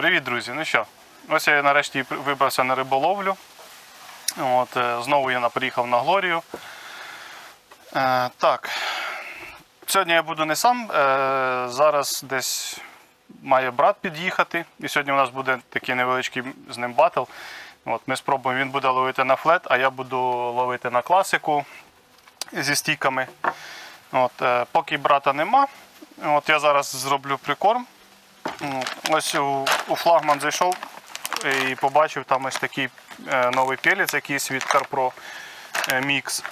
Привіт, друзі! Ну що, ось я нарешті вибрався на риболовлю. От, е, знову я приїхав на Глорію. Е, так. Сьогодні я буду не сам. Е, зараз десь має брат під'їхати. І сьогодні у нас буде такий невеличкий з ним батл. От, ми спробуємо, він буде ловити на флет, а я буду ловити на класику зі стіками. От, е, поки брата нема, от я зараз зроблю прикорм. Ну, Ось у, у флагман зайшов і побачив там ось такий е, новий пелець, якийсь від CarPro е, Mix.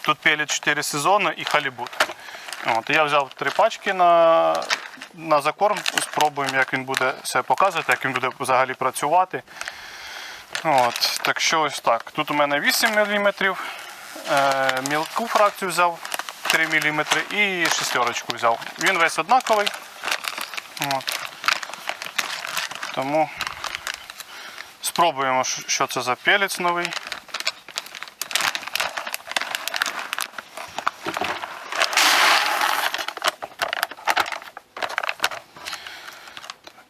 Тут пелець 4 сезони і халібут. От, я взяв три пачки на, на закорм, спробуємо, як він буде себе показувати, як він буде взагалі працювати. От, так що ось так. Тут у мене 8 мм, е, мілку фракцію взяв 3 мм і шестерочку взяв. Він весь однаковий. От. Тому спробуємо, що це за пелець новий.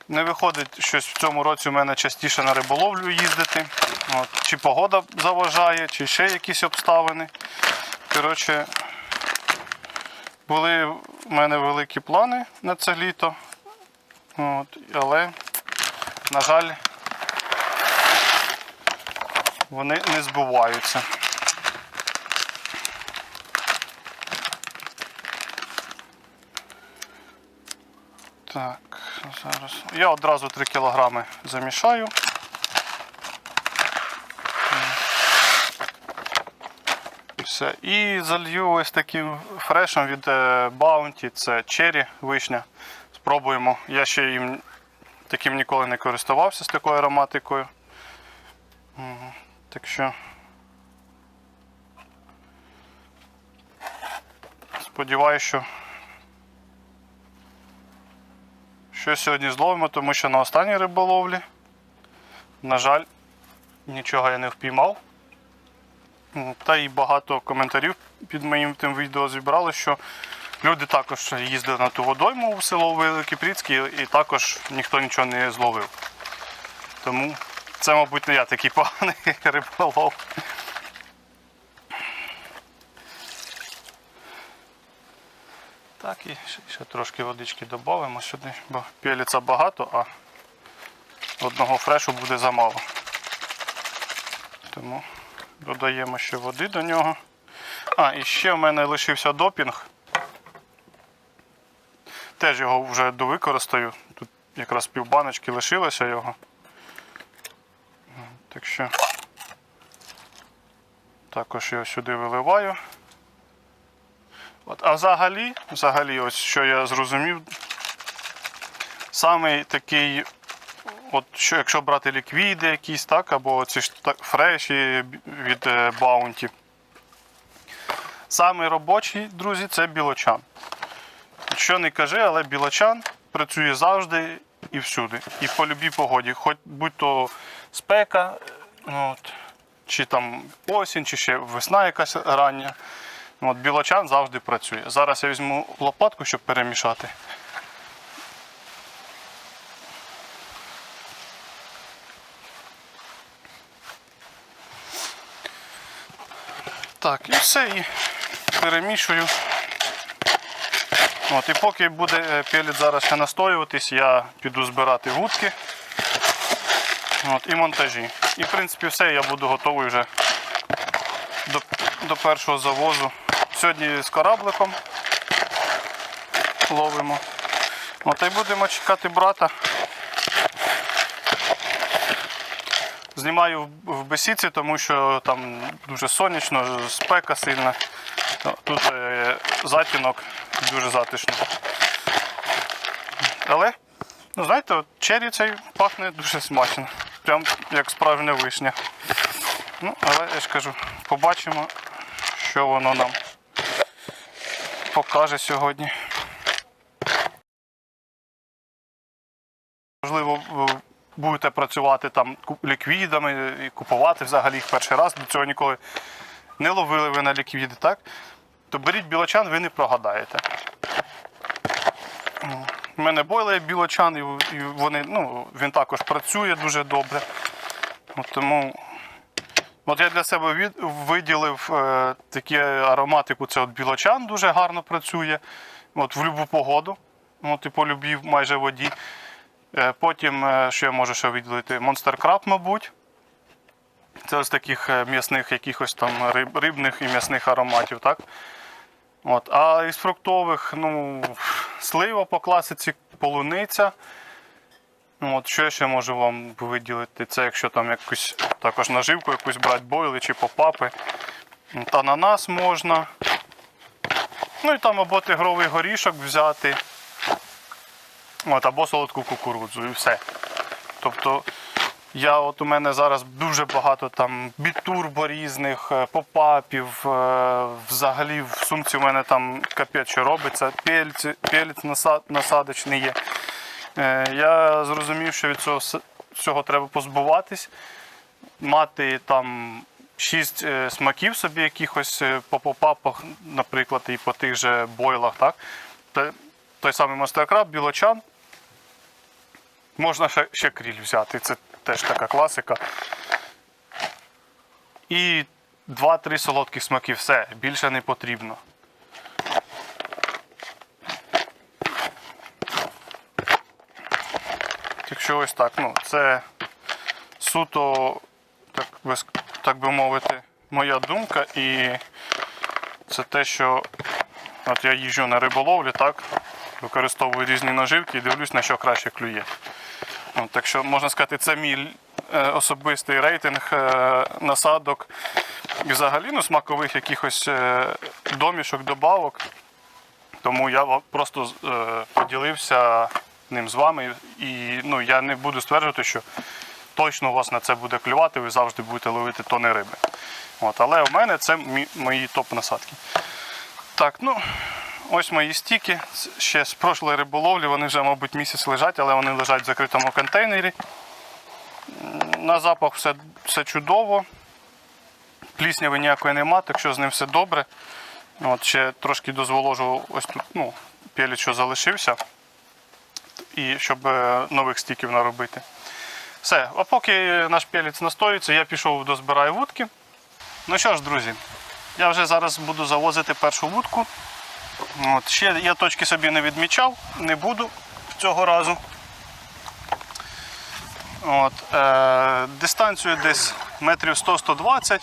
Не виходить щось в цьому році у мене частіше на риболовлю їздити. От. Чи погода заважає, чи ще якісь обставини. Коротше, були в мене великі плани на це літо. От, але, на жаль, вони не збуваються. Так, зараз. Я одразу 3 кілограми замішаю. Все. І залью ось таким фрешем від е, Bounty, це черрі вишня. Спробуємо. Я ще їм таким ніколи не користувався з такою ароматикою. Так що. Сподіваюсь, що щось сьогодні зловимо, тому що на останній риболовлі, на жаль, нічого я не впіймав. Та й багато коментарів під моїм тим відео зібрали, що люди також їздили на ту водойму в село Великий Пріцький і також ніхто нічого не зловив. Тому це, мабуть, не я такий поганий риболов. Так, і ще трошки водички додамо сюди, бо пеліця багато, а одного фрешу буде замало. Тому додаємо ще води до нього. А, і ще в мене лишився допінг. Теж його вже довикористаю. Тут якраз півбаночки лишилося його. Так що також його сюди виливаю. От, а взагалі, взагалі, ось що я зрозумів, саме такий, от що якщо брати ліквіди якісь, так, або ці ж фреші від е, Bounty, Саме робочий, друзі, це білочан. Що не кажи, але білочан працює завжди і всюди. І по любій погоді. Хоч будь-то спека, ну, от, чи там осінь, чи ще весна якась рання. От, білочан завжди працює. Зараз я візьму лопатку, щоб перемішати. Так, і все, і перемішую. От, і поки буде е, пелець зараз ще настоюватись, я піду збирати вудки от, і монтажі. І в принципі все, я буду готовий вже до, до першого завозу. Сьогодні з корабликом ловимо. От, і будемо чекати брата. Знімаю в- в бесіці, тому що там дуже сонячно, спека сильна. Тут е, затінок дуже затишно. Але, ну знаєте, от черрі цей пахне дуже смачно. Прям як справжня вишня. Ну, але я ж кажу, побачимо, що воно нам покаже сьогодні. Можливо, будете працювати там ліквідами і купувати взагалі їх перший раз. До цього ніколи не ловили ви на ліквіди, так? То беріть білочан, ви не прогадаєте. У мене бойлер білочан, і вони, ну, він також працює дуже добре. От тому от я для себе від, виділив е, такі ароматику, це от білочан дуже гарно працює. От в будь-яку погоду. От і по любій майже воді. Е, потім, е, що я можу ще виділити? Monster Crab, мабуть. Це ось таких е, м'ясних якихось там риб, рибних і м'ясних ароматів, так? От. А із фруктових, ну, слива по класиці, полуниця. Ну, От, що я ще можу вам виділити? Це якщо там якусь також наживку якусь брати, бойли чи попапи. От, ананас можна. Ну і там або тигровий горішок взяти. От, або солодку кукурудзу і все. Тобто я от у мене зараз дуже багато там бітурбо різних, е, попапів. е, Взагалі в сумці у мене там капець що робиться, наса- насадочний є. Е, Я зрозумів, що від цього всього треба позбуватись, мати там шість смаків собі якихось по попапах, наприклад, і по тих же бойлах. Так? Той самий мастеркраб, білочан. Можна ще кріль взяти, це теж така класика. І 2-3 солодких смаки, все, більше не потрібно. Якщо ось так, ну, це суто, так би, так би мовити, моя думка, і це те, що от я їжджу на риболовлі, так, використовую різні наживки і дивлюсь, на що краще клює. Ну, так що можна сказати, це мій е, особистий рейтинг е, насадок і взагалі ну, смакових якихось е, домішок, добавок. Тому я просто поділився ним з вами. І ну, я не буду стверджувати, що точно у вас на це буде клювати, ви завжди будете ловити тони риби. От, але у мене це мої топ-насадки. Так, ну ось мої стіки. Ще з прошлої риболовлі, вони вже, мабуть, місяць лежать, але вони лежать в закритому контейнері. На запах все, все чудово. Плісняви ніякої нема, так що з ним все добре. От ще трошки дозволожу ось тут, ну, пелець, що залишився. І щоб е, нових стіків наробити. Все, а поки наш пелець настоюється, я пішов дозбираю вудки. Ну що ж, друзі, я вже зараз буду завозити першу вудку. От, ще я точки собі не відмічав, не буду цього разу. От, е, дистанцію десь метрів 100-120.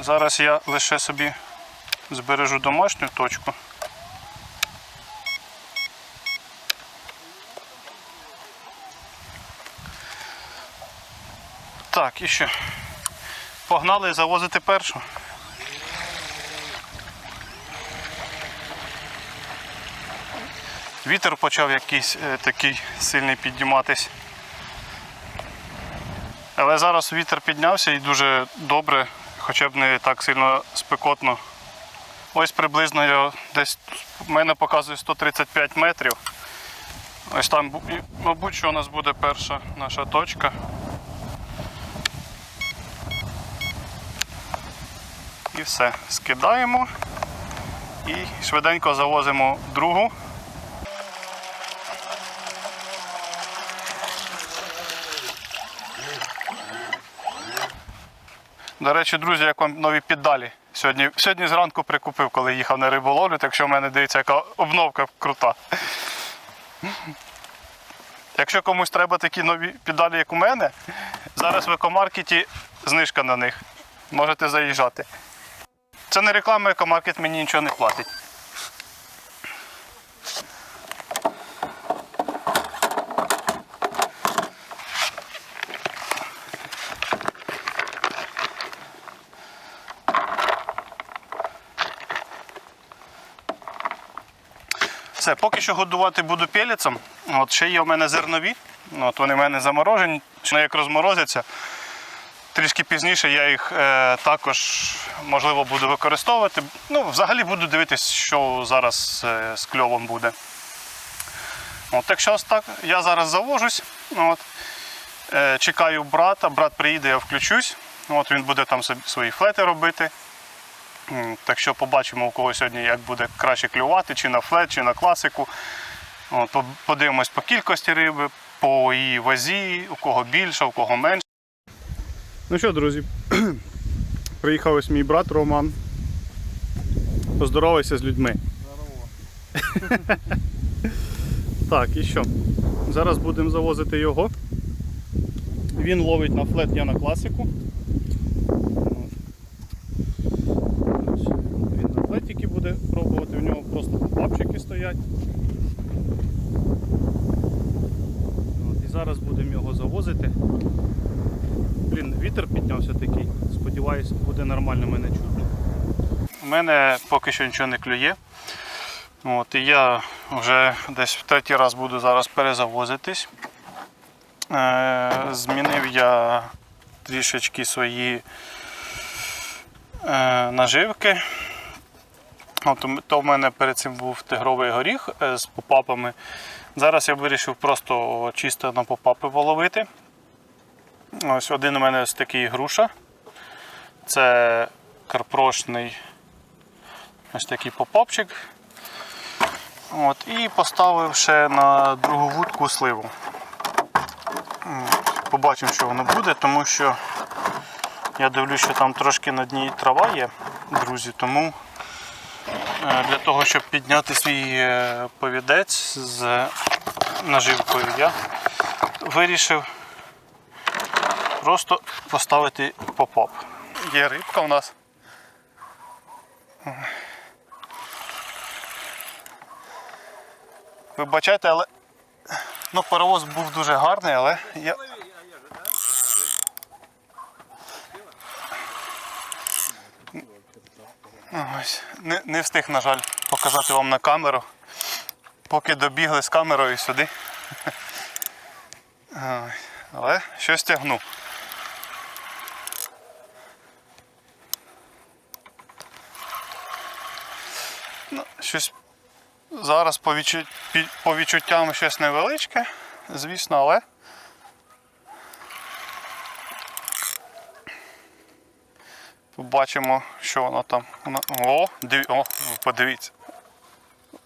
Зараз я лише собі збережу домашню точку. Так, і що? Погнали завозити першу. Вітер почав якийсь е, такий сильний підніматись. Але зараз вітер піднявся і дуже добре, хоча б не так сильно спекотно. Ось приблизно я десь в мене показує 135 метрів. Ось там, мабуть, що у нас буде перша наша точка. І все. Скидаємо і швиденько завозимо другу. До речі, друзі, як вам нові піддалі. Сьогодні, сьогодні зранку прикупив, коли їхав на риболовлю, так що в мене дивіться, яка обновка крута. Якщо комусь треба такі нові піддалі, як у мене, зараз в екомаркеті знижка на них. Можете заїжджати. Це не реклама, екомаркет мені нічого не платить. Все, поки що годувати буду пелецом. От ще є у мене зернові. От вони в мене заморожені. Чи як розморозяться, трішки пізніше я їх е, також можливо буду використовувати. Ну, взагалі буду дивитись, що зараз е, з кльовом буде. От, так так, я зараз завожусь. От. Е, чекаю брата, брат приїде, я включусь. От він буде там собі свої флети робити. Так що побачимо, у кого сьогодні як буде краще клювати, чи на флет, чи на класику. От, подивимось по кількості риби, по її вазі, у кого більше, у кого менше. Ну що, друзі, приїхав ось мій брат Роман. Поздоровайся з людьми. Здорово. Так, і що? Зараз будемо завозити його. Він ловить на флет, я на класику. Ось. Він на флетіки буде пробувати, у нього просто попапчики стоять. От, і зараз будемо його завозити. Блін, вітер піднявся такий. Сподіваюсь, буде нормально мене чути. У мене поки що нічого не клює. От, і я вже десь в третій раз буду зараз перезавозитись. Е, змінив я трішечки свої е, наживки. От, то в мене перед цим був тигровий горіх е, з попапами. Зараз я вирішив просто чисто на попапи половити. Ось один у мене ось такий груша. Це карпрошний ось такий попапчик. От, і поставив ще на другу вудку сливу. Побачимо, що воно буде, тому що я дивлюсь, що там трошки на дні трава є, друзі, тому е, для того, щоб підняти свій е, повідець з наживкою, я вирішив просто поставити поп-ап. Є рибка у нас. Вибачайте, але ну, паровоз був дуже гарний, але я. Ось, не, не встиг, на жаль, показати вам на камеру. Поки добігли з камерою сюди. Але щось тягну. Ну, щось Зараз по, відчу... по відчуттям щось невеличке, звісно, але. Побачимо, що воно там. О, диві... О, подивіться.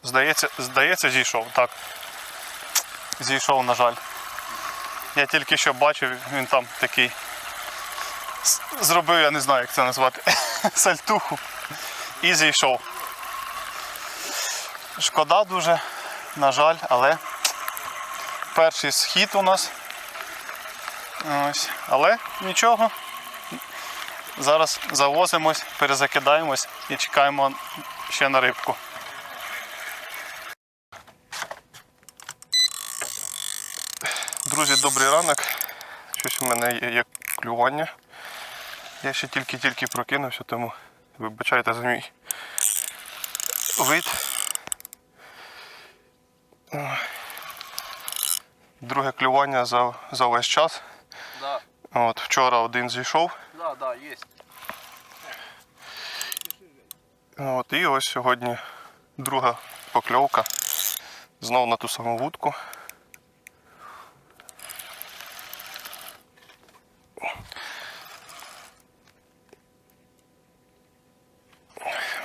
Здається, здається, зійшов. Так. Зійшов, на жаль. Я тільки що бачив, він там такий. Зробив, я не знаю, як це назвати. Сальтуху. І зійшов. Шкода дуже, на жаль, але перший схід у нас. Ось. Але нічого. Зараз завозимось, перезакидаємось і чекаємо ще на рибку. Друзі, добрий ранок. Щось у мене є, клювання. Я ще тільки-тільки прокинувся, тому вибачайте за мій вид. Друге клювання за, за весь час. Да, От, вчора один зійшов. да, да, есть. От, і ось сьогодні друга покльовка. Знов на ту саму вудку.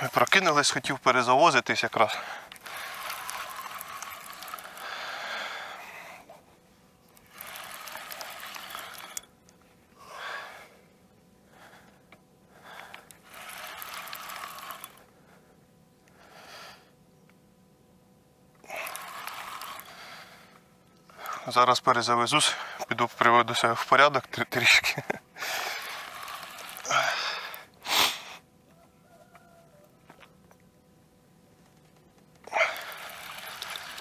Ми прокинулись, хотів перезавозитись якраз. Зараз перезавезусь, піду приведу себе в порядок трішки.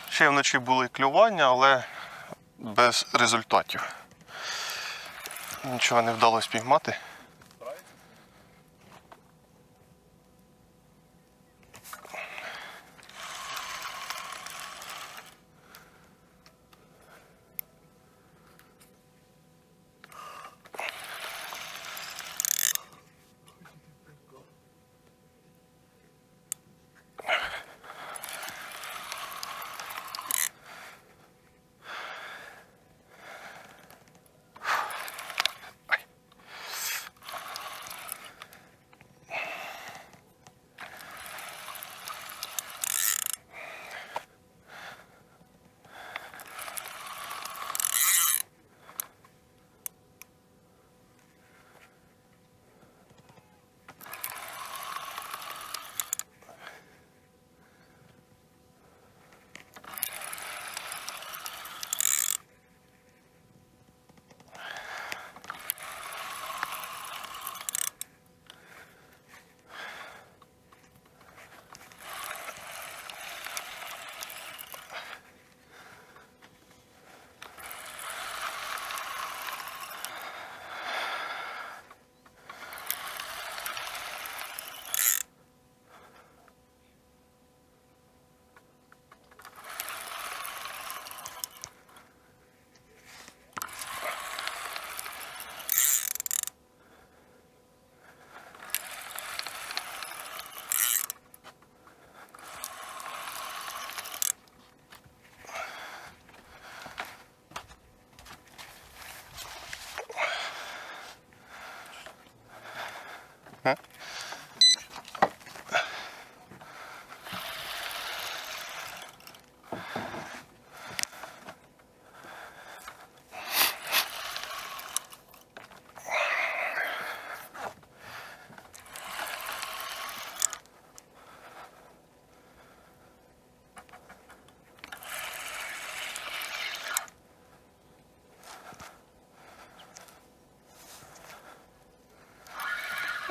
Ще вночі були клювання, але без результатів. Нічого не вдалося піймати.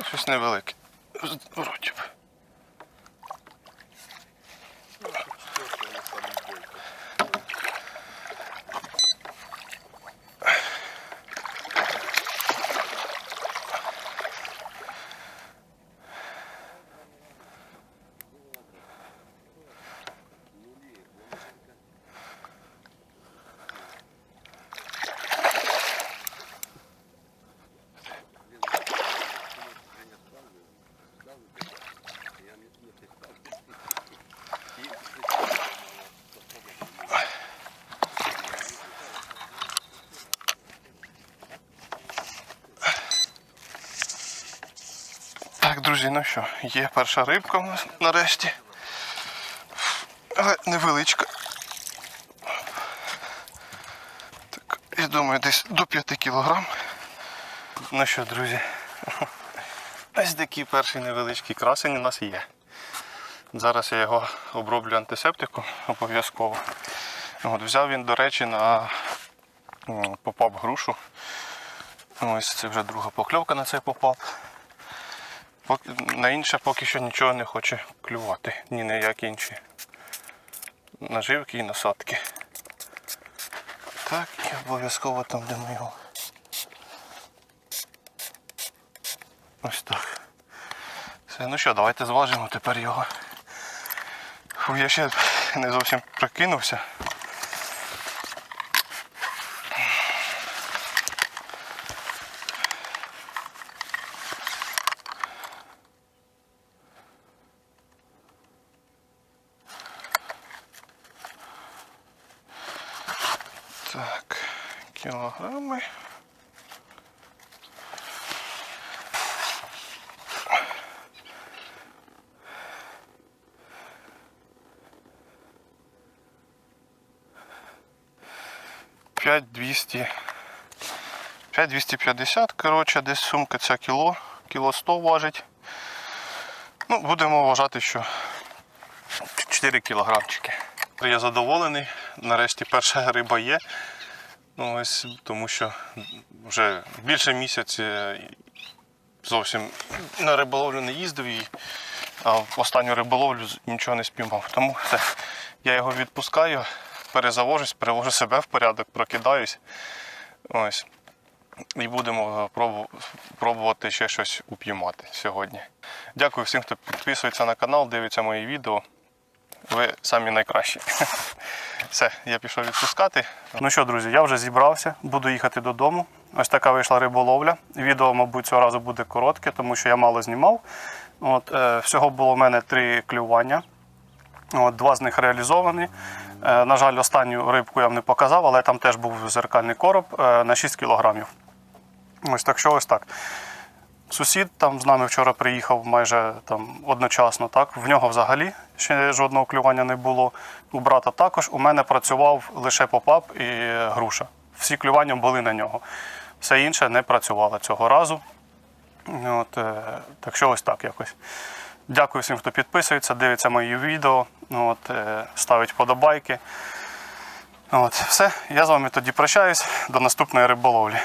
Щось невелике. Вроді б. Так, друзі, ну що, є перша рибка у нас нарешті. Але невеличка. Так, я думаю, десь до 5 кілограм. Ну що, друзі, ось такий перший невеличкий красень у нас є. Зараз я його оброблю антисептиком обов'язково. От, взяв він, до речі, на попап грушу. Ось це вже друга покльовка на цей попап. На інше поки що нічого не хоче клювати, ні на які інші наживки і насадки. Так, і обов'язково там, де ми його. Ось так. Все, ну що, давайте зважимо тепер його. Фу, я ще не зовсім прокинувся. Так, кілограми. П'ять двісті. 5250, коротше, десь сумка ця кіло, кіло 100 важить. Ну, будемо вважати, що 4 кілограмчики. Я задоволений. Нарешті перша риба є. Ну, ось, тому що вже більше місяця зовсім на риболовлю не їздив і а в останню риболовлю нічого не спіймав. Тому все, я його відпускаю, перезавожусь, перевожу себе в порядок, прокидаюсь. Ось. І будемо пробувати ще щось упіймати сьогодні. Дякую всім, хто підписується на канал, дивиться мої відео. Ви самі найкращі. Все, я пішов відпускати. Ну що, друзі, я вже зібрався, буду їхати додому. Ось така вийшла риболовля. Відео, мабуть, цього разу буде коротке, тому що я мало знімав. От, е, всього було в мене три клювання. От, два з них реалізовані. Е, на жаль, останню рибку я вам не показав, але там теж був зеркальний короб е, на 6 кілограмів. Ось так що ось так. Сусід там з нами вчора приїхав майже там одночасно. Так в нього взагалі ще жодного клювання не було. У брата також. У мене працював лише попап і груша. Всі клювання були на нього. Все інше не працювало цього разу. От, е, так що ось так якось. Дякую всім, хто підписується, дивиться мої відео, от, е, ставить вподобайки. От, все, я з вами тоді прощаюсь. До наступної риболовлі.